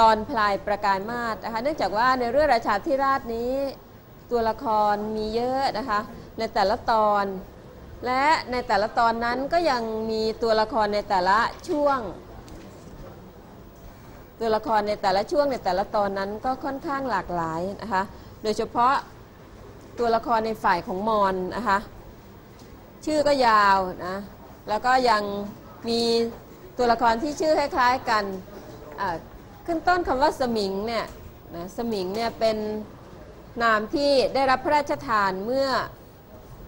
ตอนพลายประกายมาศนะคะ เนื่องจากว่าในเรื่องราชาธิราชนี้ตัวละครมีเยอะนะคะ ในแต่ละตอน และในแต่ละตอนนั้นก็ยังมีตัวละครในแต่ละช่วง ตัวละครในแต่ละช่วงในแต่ละตอนนั้นก็ค่อนข้างหลากหลายนะคะ โดยเฉพาะตัวละครในฝ่ายของมอนนะคะ ชื่อก็ยาวนะ แล้วก็ยังมีตัวละครที่ชื่อคล้ายๆกัน ขึ้นต้นคำว่าสมิงเนี่ยนะสมิงเนี่ยเป็นนามที่ได้รับพระราชทานเมื่อ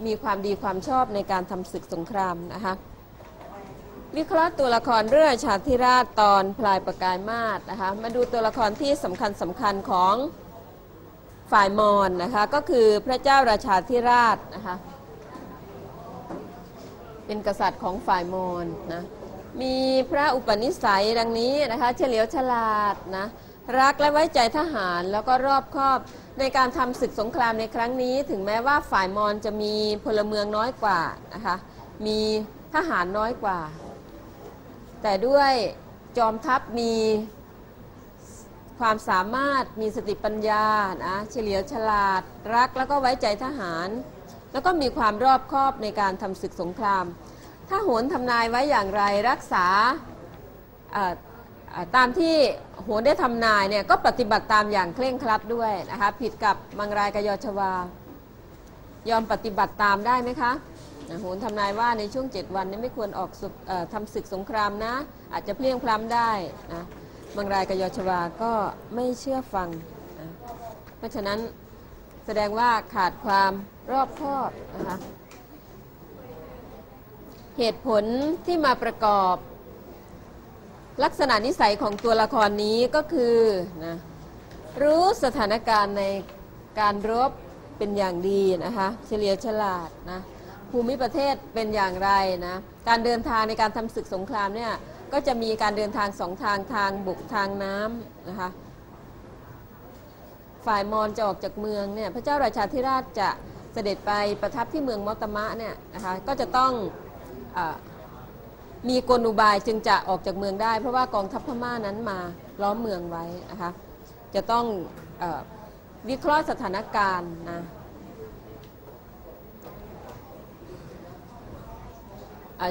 มีความดีความชอบในการทำศึกสงครามนะคะวิเคราะห์ตัวละครเรื่องชาติราชตอนพลายประกายมาศนะคะมาดูตัวละครที่สำคัญสำคัญของฝ่ายมอญนะคะก็คือพระเจ้าราชาธิราชนะคะเป็นกษัตริย์ของฝ่ายมอญนะ มีพระอุปนิสัยดังนี้นะคะเฉลียวฉลาดนะรักและไว้ใจทหารแล้วก็รอบคอบในการทำศึกสงครามในครั้งนี้ ถึงแม้ว่าฝ่ายมอญจะมีพลเมืองน้อยกว่านะคะมีทหารน้อยกว่า แต่ด้วยจอมทัพมีความสามารถมีสติปัญญานะเฉลียวฉลาดรักแล้วก็ไว้ใจทหาร แล้วก็มีความรอบคอบในการทำศึกสงคราม ถ้าโหนทำนายไว้อย่างไรรักษาตามที่โหนได้ทำนายเนี่ยก็ปฏิบัติตามอย่างเคร่งครัดด้วยนะคะผิดกับมังรายกยชวา ยอมปฏิบัติตามได้ไหมคะโหนทำนายว่าในช่วง 7 วันนี้ไม่ควรออกศึกเอ่อทำศึกสงครามนะ อาจจะเพลียงพล้ำได้นะมังรายกยชวาก็ไม่เชื่อฟังนะเพราะฉะนั้นแสดงว่าขาดความรอบคอบนะคะ เหตุผลที่มาประกอบ ลักษณะนิสัยของตัวละครนี้ก็คือนะรู้สถานการณ์ในการรบเป็นอย่างดีนะคะเฉลียวฉลาดนะภูมิประเทศเป็นอย่างไรนะการเดินทางในการทำศึกสงครามเนี่ยก็จะมีการเดินทางสองทางทางบุกทางน้ำนะคะฝ่ายมอญจะออกจากเมืองเนี่ยพระเจ้าราชาธิราชจะเสด็จไปประทับที่เมืองมอตมะเนี่ยนะคะก็จะต้อง มีกลอุบายจึงจะออกจากเมืองได้ เพราะว่ากองทัพพม่านั้นมาล้อมเมืองไว้นะคะจะต้องอวิเคราะห์สถานการณ์นะ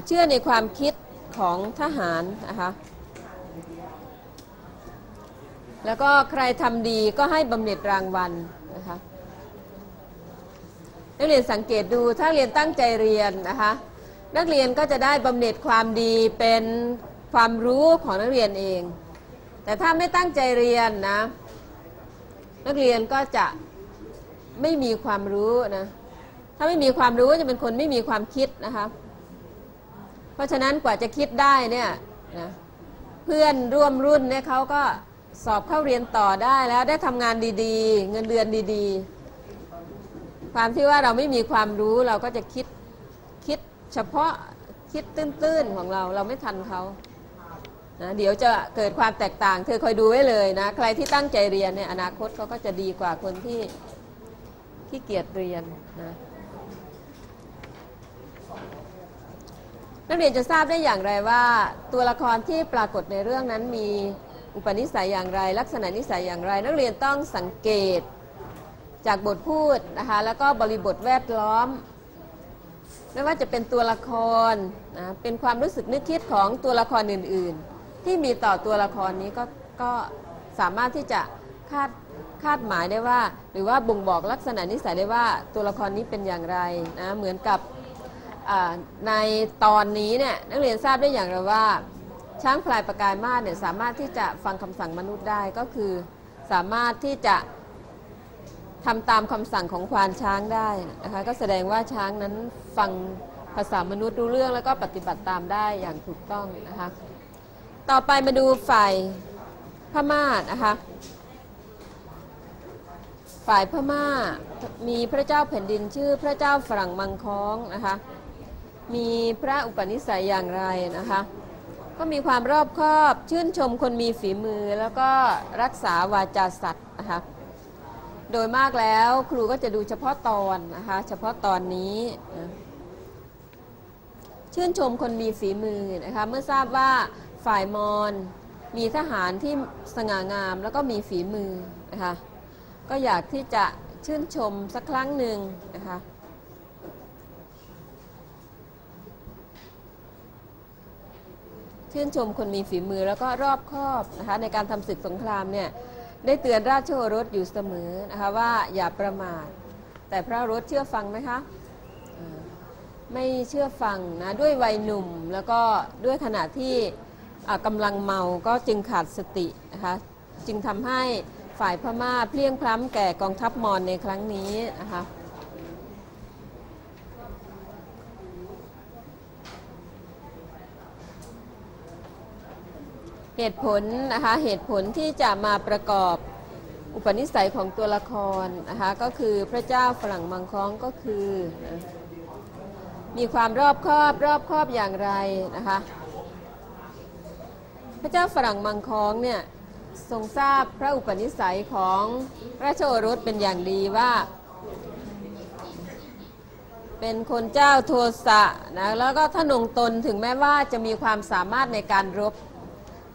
เชื่อในความคิดของทหารนะคะแล้วก็ใครทำดีก็ให้บำเหน็จรางวัลนะคะนักเรียนสังเกตดูถ้าเรียนตั้งใจเรียนนะคะ นักเรียนก็จะได้บำเหน็จความดีเป็นความรู้ของนักเรียนเอง แต่ถ้าไม่ตั้งใจเรียนนะ นักเรียนก็จะไม่มีความรู้นะ ถ้าไม่มีความรู้จะเป็นคนไม่มีความคิดนะคะ เพราะฉะนั้นกว่าจะคิดได้เนี่ยนะเพื่อนร่วมรุ่นเนี่ยเขาก็สอบเข้าเรียนต่อได้แล้วได้ทำงานดีๆ เงินเดือนดีๆ ความที่ว่าเราไม่มีความรู้เราก็จะคิดคิด เฉพาะคิดตื้นๆของเราเราไม่ทันเขานะเดี๋ยวจะเกิดความแตกต่าง เธอคอยดูไว้เลยนะ ใครที่ตั้งใจเรียนเนี่ยอนาคตเขาก็จะดีกว่าคนที่ที่เกียจเรียนนะนักเรียนจะทราบได้อย่างไรว่า ตัวละครที่ปรากฏในเรื่องนั้นมีอุปนิสัยอย่างไร ลักษณะนิสัยอย่างไร นักเรียนต้องสังเกตจากบทพูดนะคะแล้วก็บริบทแวดล้อม ไม่ว่าจะเป็นตัวละครนะเป็นความรู้สึกนึกคิดของตัวละครอื่น ๆ ที่มีต่อตัวละครนี้ก็ก็สามารถที่จะคาดคาดหมายได้ว่า หรือว่าบ่งบอกลักษณะนิสัยได้ว่าตัวละครนี้เป็นอย่างไรนะเหมือนกับในตอนนี้เนี่ยนักเรียนทราบได้อย่างไรว่า ช้างพลายประกายมาศเนี่ยสามารถที่จะฟังคำสั่งมนุษย์ได้ก็คือ สามารถที่จะ ทำตามคำสั่งของควานช้างได้นะคะก็แสดงว่าช้างนั้นฟังภาษามนุษย์รู้เรื่องแล้วก็ปฏิบัติตามได้อย่างถูกต้องนะคะต่อไปมาดูฝ่ายพม่านะคะฝ่ายพม่ามีพระเจ้าแผ่นดินชื่อพระเจ้าฝรั่งมังค้องนะคะมีพระอุปนิสัยอย่างไรนะคะก็มีความรอบคอบชื่นชมคนมีฝีมือแล้วก็รักษาวาจาสัตว์นะคะ โดยมากแล้วครูก็จะดูเฉพาะตอนนะคะ เฉพาะตอนนี้ ชื่นชมคนมีฝีมือนะคะเมื่อทราบว่าฝ่ายมอญมีทหารที่สง่างามแล้วก็มีฝีมือนะคะก็อยากที่จะชื่นชมสักครั้งหนึ่งนะคะชื่นชมคนมีฝีมือแล้วก็รอบคอบนะคะในการทำศึกสงครามเนี่ย ได้เตือนราชโอรสอยู่เสมอนะคะว่าอย่าประมาท แต่พระรสเชื่อฟังไหมคะไม่เชื่อฟังนะด้วยวัยหนุ่มแล้วก็ด้วยขณะที่กำกำลังเมาก็จึงขาดสตินะคะจึงทำให้ฝ่ายพม่าเพลียงพล้ำแก่กองทัพมอญในครั้งนี้นะคะ เหตุผลนะคะเหตุผลที่จะมาประกอบอุปนิสัยของตัวละครนะคะก็คือพระเจ้าฝรั่งมังค้องก็คือนะมีความรอบคอบรอบคอบอย่างไรนะคะพระเจ้าฝรั่งมังค้องเนี่ยทรงทราบพระอุปนิสัยของราชโอรสเป็นอย่างดีว่า เป็นคนเจ้าโทสะนะแล้วก็ทะนงตนถึงแม้ว่าจะมีความสามารถในการรบ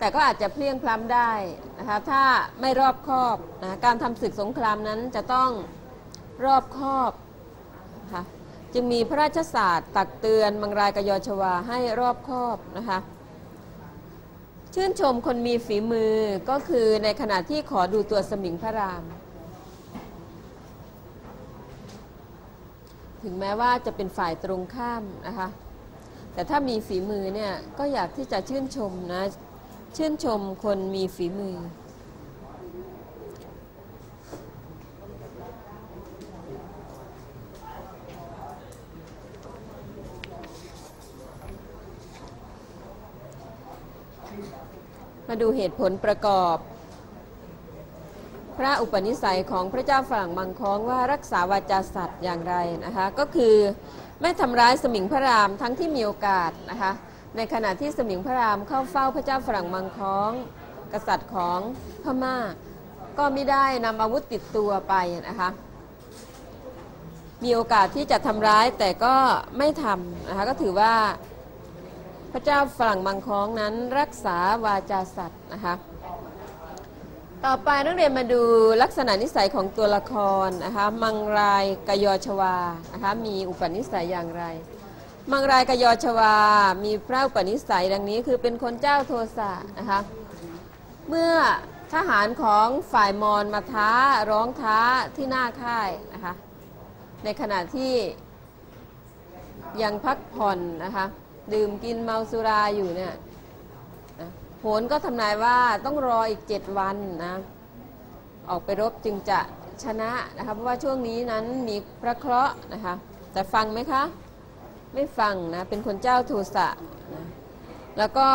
แต่ก็อาจจะเพลียงพล้ำได้นะคะถ้าไม่รอบคอบนะการทำศึกสงครามนั้นจะต้องรอบคอบนะคะจึงมีพระราชศาสตร์ตักเตือนมังรายกยชวาให้รอบคอบนะคะชื่นชมคนมีฝีมือก็คือในขณะที่ขอดูตัวสมิงพระราม ถึงแม้ว่าจะเป็นฝ่ายตรงข้ามนะคะแต่ถ้ามีฝีมือเนี่ยก็อยากที่จะชื่นชมนะ ชื่นชมคนมีฝีมือ มาดูเหตุผลประกอบ พระอุปนิสัยของพระเจ้าฝรั่งมังค้องว่ารักษาวาจาสัตว์อย่างไรนะคะ ก็คือไม่ทำร้ายสมิงพระรามทั้งที่มีโอกาสนะคะ ในขณะที่สมิงพระรามเข้าเฝ้าพระเจ้าฝรั่งมังค้อง กษัตริย์ของพม่า ก็ไม่ได้นำอาวุธติดตัวไปนะคะมีโอกาสที่จะทำร้ายแต่ก็ไม่ทำนะคะก็ถือว่าพระเจ้าฝรั่งมังค้องนั้นรักษาวาจาสัตว์นะคะต่อไปนักเรียนมาดูลักษณะนิสัยของตัวละครนะคะมังรายกยอชวานะคะมีอุปนิสัยอย่างไร มังรายกยอชวา มีพระอุปนิสัยดังนี้คือเป็นคนเจ้าโทสะนะคะ เมื่อทหารของฝ่ายมอญมาท้าร้องท้าที่หน้าค่ายนะคะ ในขณะที่ยังพักผ่อนนะคะ ดื่มกินเมาสุราอยู่เนี่ยโหนก็ทำนายว่าต้องรออีกเจ็ดวันนะ ออกไปรบจึงจะชนะนะคะ เพราะว่าช่วงนี้นั้นมีพระเคราะห์นะคะ แต่ฟังไหมคะ ไม่ฟังนะ เป็นคนเจ้าโทสะนะแล้วก็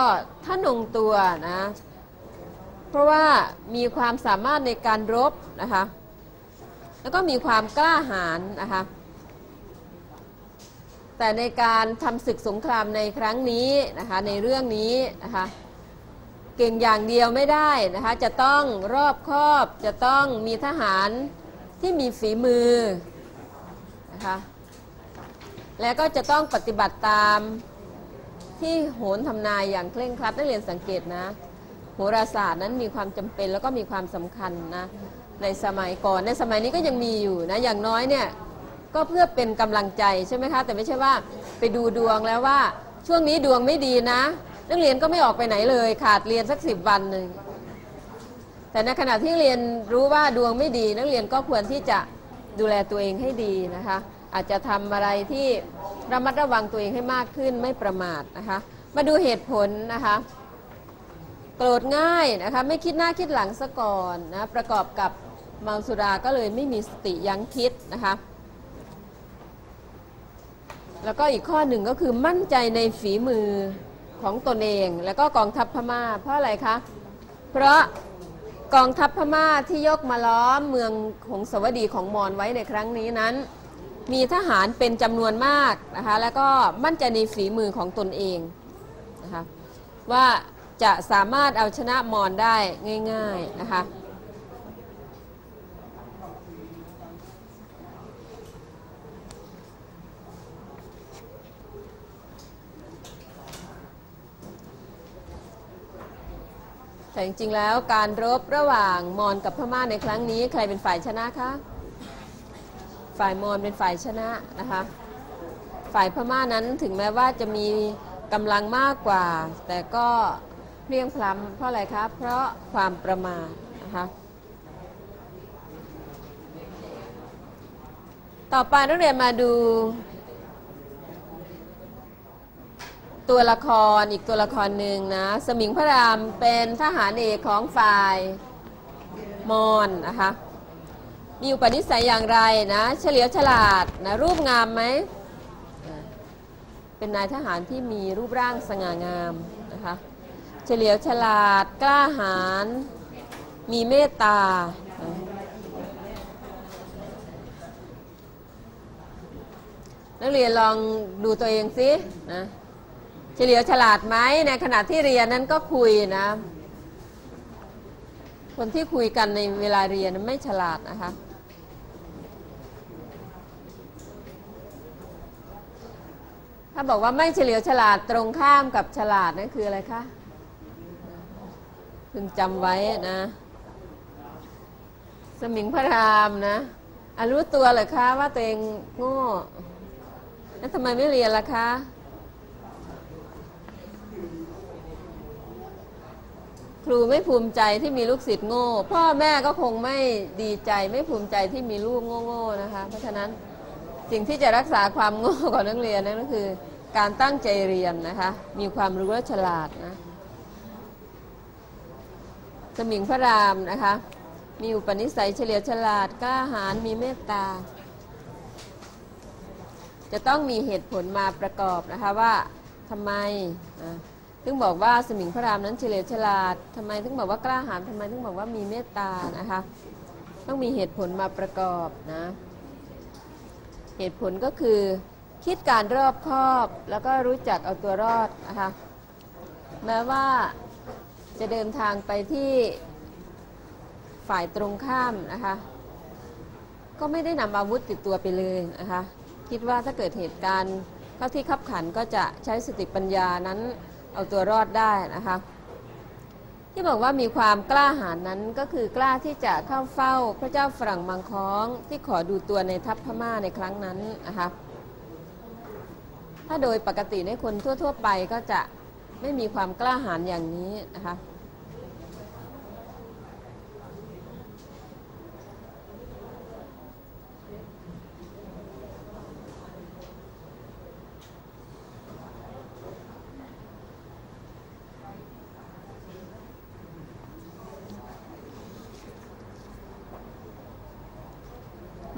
ท่านงตัวนะ เพราะว่ามีความสามารถในการรบนะคะ แล้วก็มีความกล้าหาญนะคะ แต่ในการทำศึกสงครามในครั้งนี้นะคะ ในเรื่องนี้นะคะเก่งอย่างเดียวไม่ได้นะคะ จะต้องรอบคอบ จะต้องมีทหารที่มีฝีมือนะคะ และก็จะต้องปฏิบัติตามที่โหนทำนายอย่างเคร่งครัดนักเรียนสังเกตนะ โหราศาสตร์นั้นมีความจำเป็นแล้วก็มีความสำคัญนะในสมัยก่อนในสมัยนี้ก็ยังมีอยู่นะอย่างน้อยเนี่ยก็เพื่อเป็นกำลังใจใช่ไหมคะแต่ไม่ใช่ว่าไปดูดวงแล้วว่าช่วงนี้ดวงไม่ดีนะนักเรียนก็ไม่ออกไปไหนเลยขาดเรียนสักสิบวันหนึ่งแต่ในขณะที่เรียนรู้ว่าดวงไม่ดี นักเรียนก็ควรที่จะดูแลตัวเองให้ดีนะคะ อาจจะทำอะไรที่ระมัดระวังตัวเองให้มากขึ้นไม่ประมาทนะคะ มาดูเหตุผลนะคะโกรธง่ายนะคะไม่คิดหน้าคิดหลังซะก่อนนะประกอบกับเมาสุราก็เลยไม่มีสติยั้งคิดนะคะแล้วก็อีกข้อหนึ่งก็คือมั่นใจในฝีมือของตนเอง แล้วก็กองทัพพม่า เพราะอะไรคะเพราะกองทัพพม่าที่ยกมาล้อมเมืองของสวดีของมอญไว้ในครั้งนี้นั้น มีทหารเป็นจำนวนมากนะคะแล้วก็มั่นใจในฝีมือของตนเองนะคะว่าจะสามารถเอาชนะมอญได้ง่าย ๆนะคะแต่จริงๆแล้วการรบระหว่างมอญกับพม่าในครั้งนี้ใครเป็นฝ่ายชนะคะ ฝ่ายมอญเป็นฝ่ายชนะนะคะ ฝ่ายพม่านั้นถึงแม้ว่าจะมีกำลังมากกว่า แต่ก็เพียงพล้ำเพราะอะไรครับเพราะความประมาทนะคะต่อไปนักเรียนมาดู ตัวละครอีกตัวละครหนึ่งนะ สมิงพระรามเป็นทหารเอกของฝ่ายมอญนะคะ มีอุปนิสัยอย่างไรนะเฉลียวฉลาดนะรูปงามไหมเป็นนายทหารที่มีรูปร่างสง่างามนะคะเฉลียวฉลาดกล้าหาญมีเมตตานะนักเรียนลองดูตัวเองสินะเฉลียวฉลาดไหมในขณะที่เรียนนั้นก็คุยนะ คนที่คุยกันในเวลาเรียนไม่ฉลาดนะคะ ถ้าบอกว่าไม่เฉลียวฉลาดตรงข้ามกับฉลาดนั่นคืออะไรคะพึงจำไว้นะ สมิงพระรามนะอรู้ตัวเหรอคะว่าตัวเองโง่แล้วทำไมไม่เรียนล่ะคะครูไม่ภูมิใจที่มีลูกศิษย์โง่ พ่อแม่ก็คงไม่ดีใจไม่ภูมิใจที่มีลูกโง่ๆนะคะ เพราะฉะนั้นสิ่งที่จะรักษาความโง่ของนักเรียนนั่นก็คือ การตั้งใจเรียนนะคะ มีความรู้และฉลาดนะ สมิงพระรามนะคะ มีอุปนิสัยเฉลียวฉลาด กล้าหาญ มีเมตตา จะต้องมีเหตุผลมาประกอบนะคะว่าทำไมถึงบอกว่าสมิงพระรามนั้นเฉลียวฉลาดทำไมถึงบอกว่ากล้าหาญทำไมถึงบอกว่ามีเมตตานะคะ ต้องมีเหตุผลมาประกอบนะ เหตุผลก็คือ คิดการรอบคอบ แล้วก็รู้จักเอาตัวรอดนะคะแม้ว่าจะเดินทางไปที่ฝ่ายตรงข้ามนะคะก็ไม่ได้นำอาวุธติดตัวไปเลยนะคะคิดว่าถ้าเกิดเหตุการณ์เข้าที่ขับขันก็จะใช้สติปัญญานั้นเอาตัวรอดได้นะคะที่บอกว่ามีความกล้าหาญนั้นก็คือกล้าที่จะเข้าเฝ้าพระเจ้าฝรั่งมังค้องที่ขอดูตัวในทัพพม่าในครั้งนั้นนะคะ ถ้าโดยปกติในคนทั่ว ๆ ไปก็จะไม่มีความกล้าหาญอย่างนี้นะคะ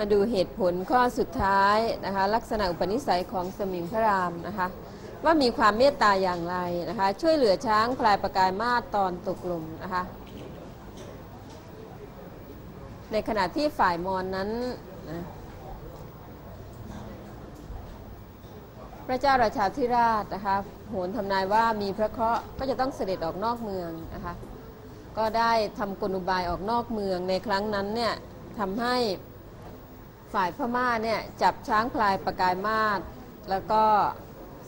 มาดูเหตุผลข้อสุดท้ายนะคะลักษณะอุปนิสัยของสมิงพระรามนะคะว่ามีความเมตตาอย่างไรนะคะช่วยเหลือช้างพลายประกายมาตอนตกลุมนะคะในขณะที่ฝ่ายมอนนั้นนะพระเจ้าราชาธิราชนะคะโหนทำนายว่ามีพระเคราะห์ก็จะต้องเสด็จออกนอกเมืองนะคะก็ได้ทำกลอุบายออกนอกเมืองในครั้งนั้นเนี่ยทำให้ ฝ่ายพม่าเนี่ยจับช้างพลายประกายมาศแล้วก็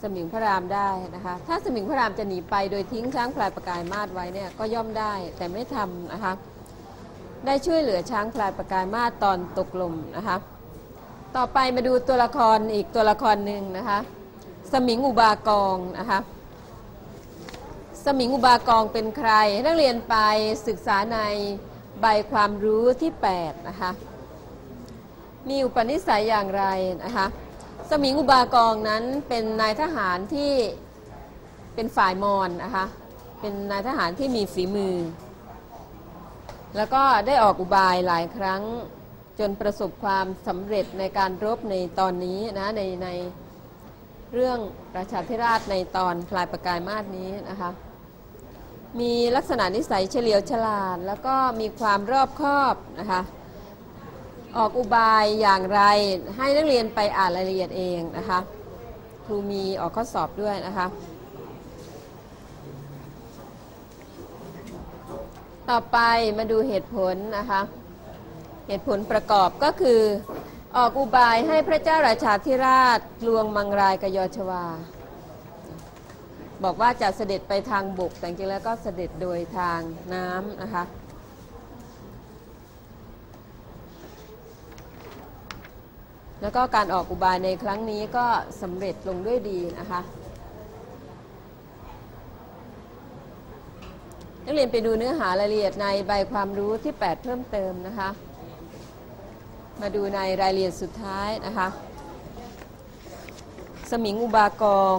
สมิงพระรามได้นะคะ ถ้าสมิงพระรามจะหนีไปโดยทิ้งช้างพลายประกายมาศไว้เนี่ยก็ย่อมได้แต่ไม่ทำนะคะ ได้ช่วยเหลือช้างพลายประกายมาศตอนตกลมนะคะ ต่อไปมาดูตัวละครอีกตัวละครหนึ่งนะคะ สมิงอุบากองนะคะสมิงอุบากองเป็นใคร นักเรียนไปศึกษาในใบความรู้ที่ 8 นะคะ มีอุปนิสัยอย่างไรนะคะสมิงอุบากองนั้นเป็นนายทหารที่เป็นฝ่ายมอญนะคะเป็นนายทหารที่มีฝีมือ แล้วก็ได้ออกอุบายหลายครั้งจนประสบความสำเร็จในการรบในตอนนี้นะในในเรื่องปราชาธิราชในตอนพลายประกายมาศนี้นะคะมีลักษณะนิสัยเฉลียวฉลาด แล้วก็มีความรอบคอบนะคะ ออกอุบายอย่างไร ให้นักเรียนไปอ่านรายละเอียดเองนะคะครูมีออกข้อสอบด้วยนะคะ ต่อไปมาดูเหตุผลนะคะ เหตุผลประกอบก็คือ ออกอุบายให้พระเจ้าราชาธิราชลวงมังรายกยอชวา บอกว่าจะเสด็จไปทางบกแต่จริงแล้วก็เสด็จโดยทางน้ำนะคะ แล้วก็การออกอุบายในครั้งนี้ก็สำเร็จลงด้วยดีนะคะ นักเรียนไปดูเนื้อหารายละเอียดในใบความรู้ที่ 8 เพิ่มเติมนะคะ มาดูในรายละเอียดสุดท้ายนะคะ สมิงอุบากอง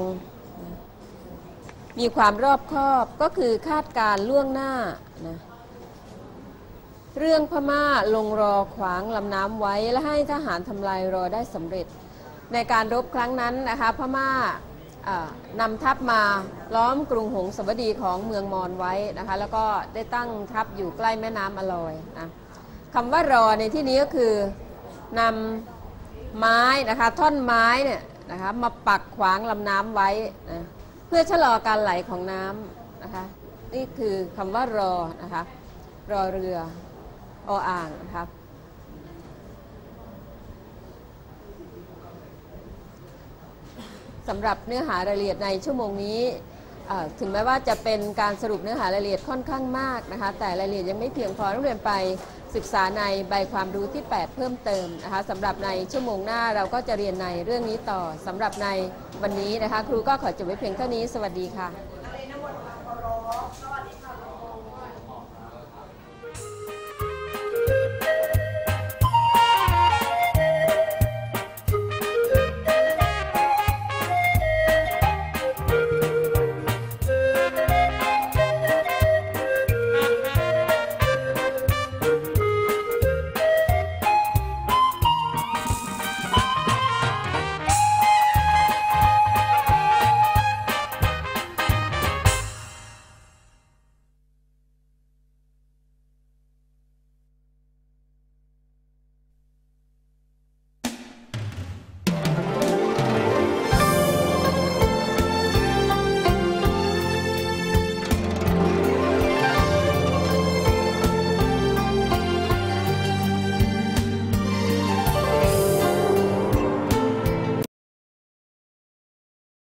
มีความรอบคอบก็คือคาดการล่วงหน้านะ เรื่องพม่าลงรอขวางลำน้ำไว้และให้ทหารทำลายรอได้สำเร็จ ในการรบครั้งนั้นนะคะพม่าอ่านำทัพมาล้อมกรุงหงสวดีของเมืองมอญไว้นะคะแล้วก็ได้ตั้งทัพอยู่ใกล้แม่น้ำอลอยนะคำว่ารอในที่นี้ก็คือนำไม้นะคะท่อนไม้เนี่ยนะคะมาปักขวางลำน้ำไว้นะเพื่อชะลอการไหลของน้ำนะคะนี่คือคำว่ารอนะคะรอเรือ ออ่างนะครับ สำหรับเนื้อหารายละเอียดในชั่วโมงนี้ ถึงแม้ว่าจะเป็นการสรุปเนื้อหารายละเอียดค่อนข้างมากนะคะ แต่รายละเอียดยังไม่เพียงพอต้องเรียนไปศึกษาในใบความรู้ที่ 8 เพิ่มเติมนะคะสำหรับในชั่วโมงหน้าเราก็จะเรียนในเรื่องนี้ต่อสำหรับในวันนี้นะคะ ครูก็ขอจบไว้เพียงเท่านี้ สวัสดีค่ะ